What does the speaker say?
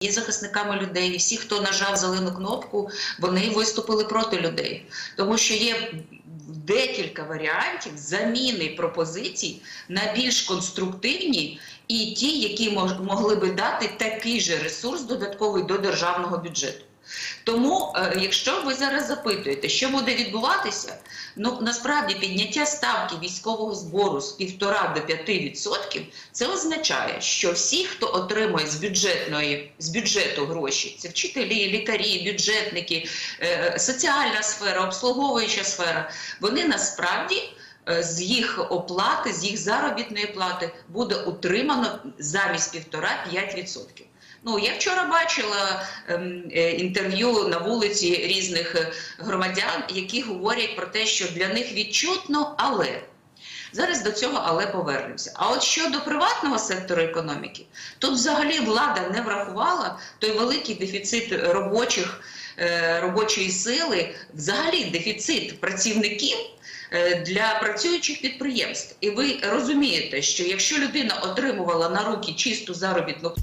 є захисниками людей. І всі, хто нажав зелену кнопку, вони виступили проти людей, тому що є декілька варіантів заміни пропозицій на більш конструктивні і ті, які могли би дати такий же ресурс додатковий до державного бюджету. Тому, е, якщо ви зараз запитуєте, що буде відбуватися, ну насправді підняття ставки військового збору з 1,5 до 5%, це означає, що всі, хто отримує з бюджетної з бюджету гроші, це вчителі, лікарі, бюджетники, е, соціальна сфера, обслуговуюча сфера, вони насправді. е, З їх оплати, з їх заробітної плати буде утримано замість півтора-п'ять відсотків. Ну я вчора бачила ем, е, інтерв'ю на вулиці різних е, громадян, які говорять про те, що для них відчутно, але зараз до цього але повернемося. А от щодо приватного сектору економіки, тут взагалі влада не врахувала той великий дефіцит робочих е, робочої сили, взагалі дефіцит працівників. Для працюючих підприємств, і ви розумієте, що якщо людина отримувала на руки чисту заробітну